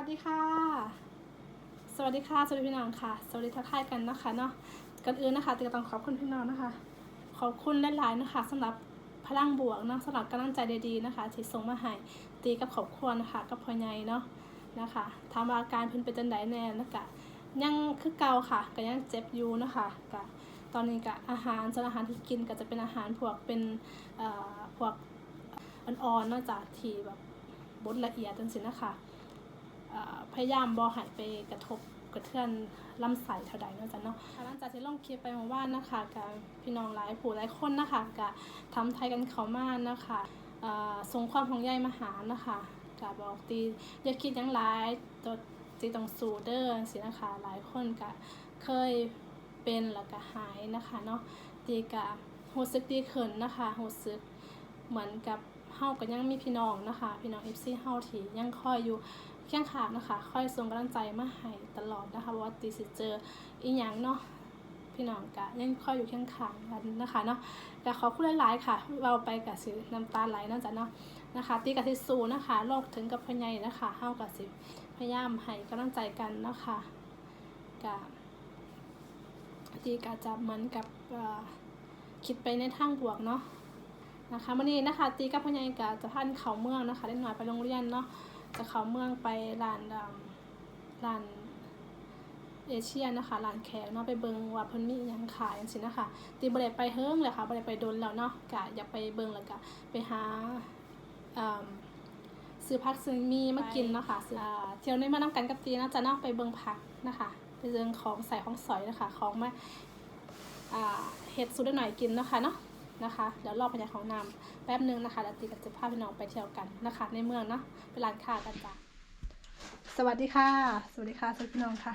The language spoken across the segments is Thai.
วัสดีค่ะ สวัสดีค่ะ สวัสดีพี่น้องค่ะ สวัสดีทักทายกันนะคะเนาะก่อนอื่นนะคะตีก็ต้องขอบคุณพี่น้องนะคะ ขอบคุณหลายๆนะคะสำหรับพลังบวกเนาะสำหรับกำลังใจดีๆนะคะที่ส่งมาให้ตีกับครอบครัวนะคะกับพ่อใหญ่เนาะนะคะถามาอาการเพิ่นเป็นจังไดแน่นะคะยังคือเก่าค่ะก็ยังเจ็บอยู่นะคะก็ตอนนี้ก็อาหารส่วนอาหารที่กินก็จะเป็นอาหารพวกเป็นเอ่อพวกอ่อนๆเนอกจากที่แบบบดละเอียดจังซี่นะคะเอ่อ พยายามบอหายไปกระทบกระเทือนลำไส้เท่าใดเนาะจ๊ะเนาะหลังจากที่ลงคลิปไปมาว่านะคะกับพี่น้องหลายผู้หลายคนนะคะกับทำไทยกันเขามานะคะเอ่อส่งความห่วงใยมาหานะคะกับบอกตีอย่าคิดยังหลายตัวตีต้องสู้เด้อสินะคะหลายคนก็เคยเป็นแล้วก็หายนะคะเนาะตีกะรู้สึกดีขึ้นนะคะรู้สึกเหมือนกับเฮาก็ยังมีพี่น้องนะคะ พี่น้อง FC เฮาที่ยังคอยอยู่ เคียงขาดนะคะค่อยส่งกำลังใจมาให้ตลอดนะคะว่าตีสิเจออีหยังเนาะพี่น้องกะยังค่อยอยู่เคียงขางกันนะคะเนาะแต่ขอพูดหลายๆค่ะ เราไปกับสิน้ำตาไหลเนาะจ๊ะเนาะนะคะ ตีกับสิสูนะคะโลกถึงกับพญายนะคะเฮากับสิพยายามให้กำลังใจกันเนาะคะกะตีกะจะเหมือนกับคิดไปในทางบวกเนาะนะคะวันนี้นะคะตีกับพญายกะจะพันเขาเมืองนะคะเล็กน้อยไปโรงเรียนเนาะ จะเข้าเมืองไปร้านดำร้านเอเชียนะคะร้านแขกเนาะไปเบิงว่าเพิ่นมีอิหยังขายจังซี่นะคะตีบ่ได้ไปเฮิงเลยค่ะบ่ได้ไปโดนแล้วเนาะกะอยากไปเบิงแล้วก็ไปหาอ่าซื้อผักซื้อมีมากินเนาะค่ะซื้ออ่าเที่ยวนี้มานำกันกับตีนะจะเนาะไปเบิงผักนะคะไปเบิงของใส่ของสอยนะคะของมาอ่าเฮ็ดสูตรหน่อยกินเนาะคะเนาะ นะคะเดี๋ยวรอบพยาของน้ำแป๊บนึงนะคะแล้วตีกับจะพาพี่น้องไปเที่ยวกันนะคะ ในเมืองเนาะไปร้านค้ากันจ้ะสวัสดีค่ะ สวัสดีค่ะสวัสดีพี่น้องค่ะ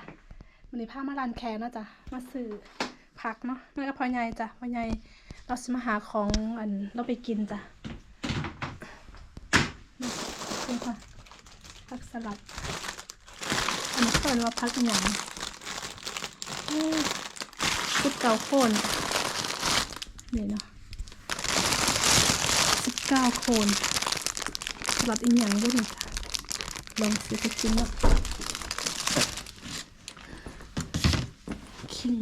วันนี้พามาร้านแคร์เนาะจ้ะมาซื้อผักเนาะแม่กับพ่อใหญ่จ้ะพ่อใหญ่เราสิมาหาของอันเราไปกินจ้ะนี่ค่ะผักสลัดอันนี้เปิดว่าผักอหย่างพุดเกาโคนนี่เนาะ ก้าโคนสลัดอีกอย่างด้วยนะจ๊ะลองซื้อไปกินแล้วขิง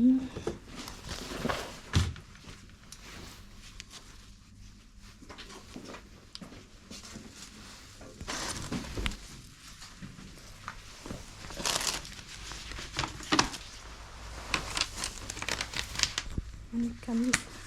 อันนี้กัน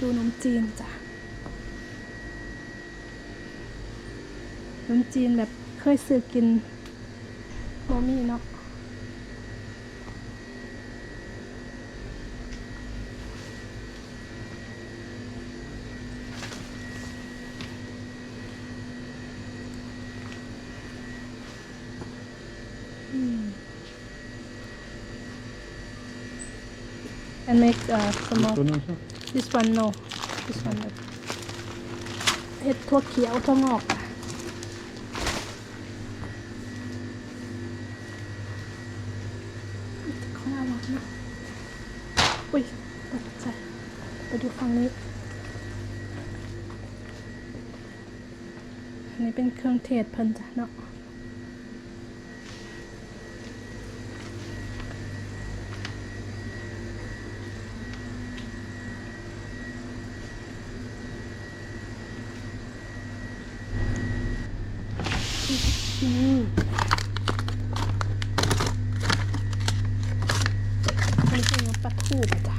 ดูนมจีนจ้ะนมจีนแบบเคยซื้อกินโมมี่เนาะอืม and make uh, some more Don't know, sir. This one no This one no เห็ดทั่วเขียวทั่วงอกอะข้าวรักนะอุ้ยตกใจไปดูฝั่งนี้ อันนี้เป็นเครื่องเทศเพิ่นจ้ะเนาะ มันเป็นปลาทูปะจ้ะ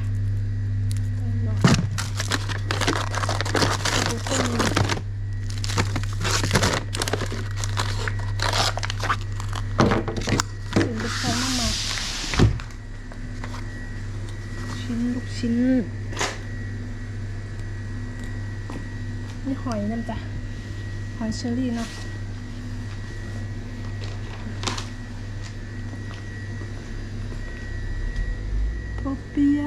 ชิ้น นี่หอยนั่นจ้ะ หอยเชอรี่เนาะ ปเปีย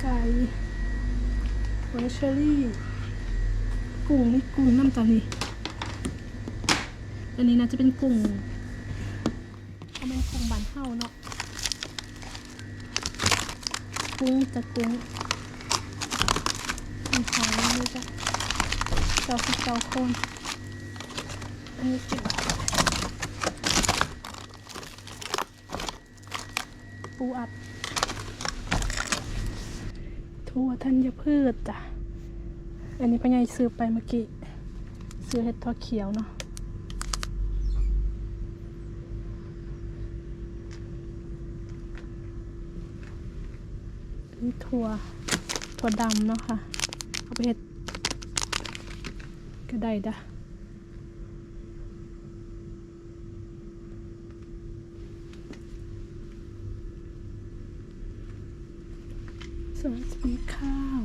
ไก่หอยเชอรี่ กุ้งนี่กุ้งน้ำตาลนี่อันนี้นะจะเป็นกุ้งเขาเป็นกุ้งบานเท่าเนาะกุ้งจะกุ้งมีหอยเลยจ้ะเจ้าคือเจ้าโคนอันนี้สิบบาทปูอัด ทั่วธัญพืชจ้ะ อันนี้ปัญญาซื้อไปเมื่อกี้ ซื้อเห็ดทอเขียวเนาะนี่ถั่วถั่วดำเนาะค่ะ เอาไปเห็ดก็ได้ดะ ส่วนจะมีข้าว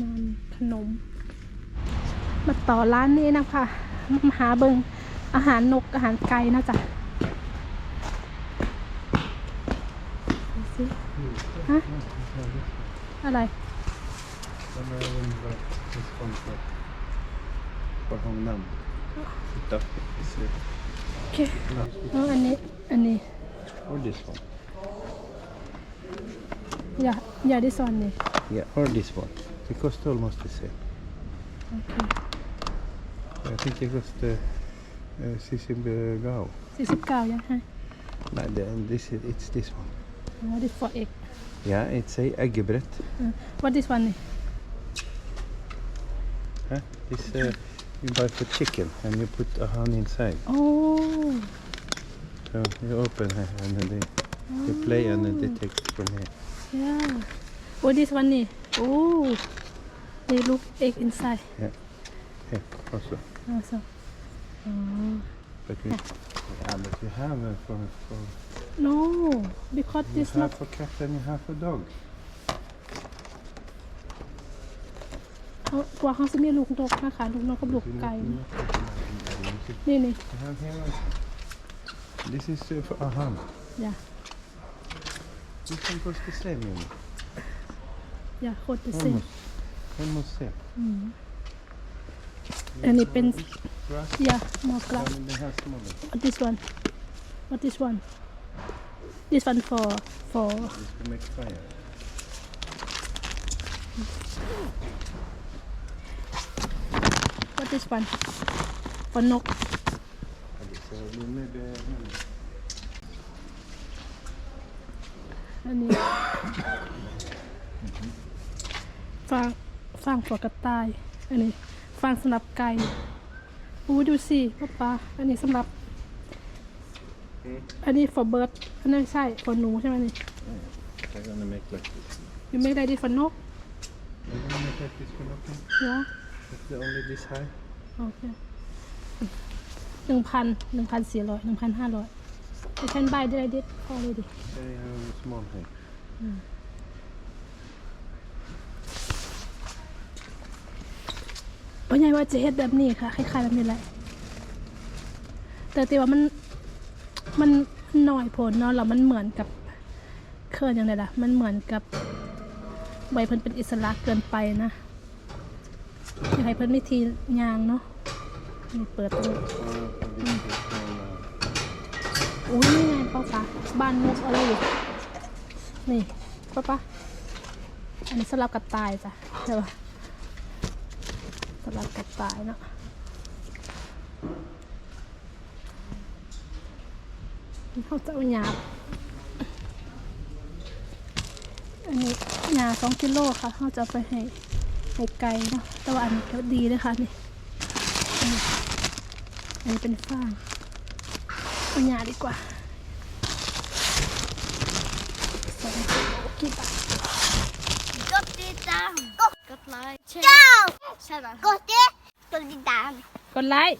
นันขนม มาต่อร้านนี้นะคะมาหาเบิงอาหารนกอาหารไก่นะจ๊ะดูสิฮะอะไร Den är under responsor för honom. Titta, vi ser. โอเคเอออัน นี้อันนี้ Or this one. อย่าอย่าได้สอนนี่ Yeah, or this one. Det kostar almost the same. โอเค Jag think det kostar uh, Sisibegao. สี่สิบเก้ายังให้ Nej, det, this is, it's this one. อ๋อ this for egg Yeah, it's a äggbrett. what this one นี่ Huh? This uh, you buy for chicken and you put a honey inside. โอ้ So you open here and then they, they play and then they take it from here. ย่าโอ้ this one นี่ โอ้นี่ลูก egg inside Here, also. also อ๋อ But we, yeah, but you have uh, for, for no because you this have not for cat and you have for dog. เขากว่าเขาจะมีลูกนกนะคะลูกนกกับลูก You ไก่ not- you not put them in. You นี่นี่ have here also. This is uh, for aham. อย่า This one costs the same, you know. อย่า โคตรเซ็ Almost. Almost same. อันนี้เป็น Grass อย่ามอกลับ and they have smaller. what this one what this one this one for for This to make fire. what this one for นก So we maybe, hmm. อันนี้ฟางฟาง for กระต่าย อันนี้ฟางสำหรับไก่อู้ดูสิป้าป้าอันนี้สำหรับ อันนี้ for bird อันนั้นใช่ for หนูใช่ไหมนี่ I'm gonna make like this. ยูไม่ได้ดี for นก I'm gonna make like this for nothing. เนาะ It's the only this high. โอเคหนึ่งพันหนึ่งพันสี่ร้อยหนึ่งพันห้าร้อย ดิฉันบายได้ดิพอเลยดิ They have a small head. ว่าไงว่าจะเฮ็ดแบบนี้ค่ะคล้ายๆแบบนี้แหละแต่ตีว่ามันมันหน่อยผลเนาะแล้วมันเหมือนกับเคลื่อนยังไงล่ะ มันเหมือนกับใบเพิ่นเป็นอิสระเกินไปนะอยากให้เพิ่นมีทียางเนาะนี่เปิดดู อุ้ยนี่ไงป้าป๊าบ้านนกอะไรอยู่นี่ป้าป๊าอันนี้สลับกระต่ายจ้ะใช่ปะสลับกระต่ายเนาะเขาจะเอาหยาบอันนี้หยาสองกิโลค่ะเขาจะไปให้ให้ไก่เนาะแต่ว่าอันนี้ก็ดีเลยค่ะนี่อันนี้อันนี้เป็นฟาง เอาหยาดีกว่าสองกิโลกี่บาท Gott titta! Gott like! Ciao! Tjena! Gott det! Gott titta! กดไลค์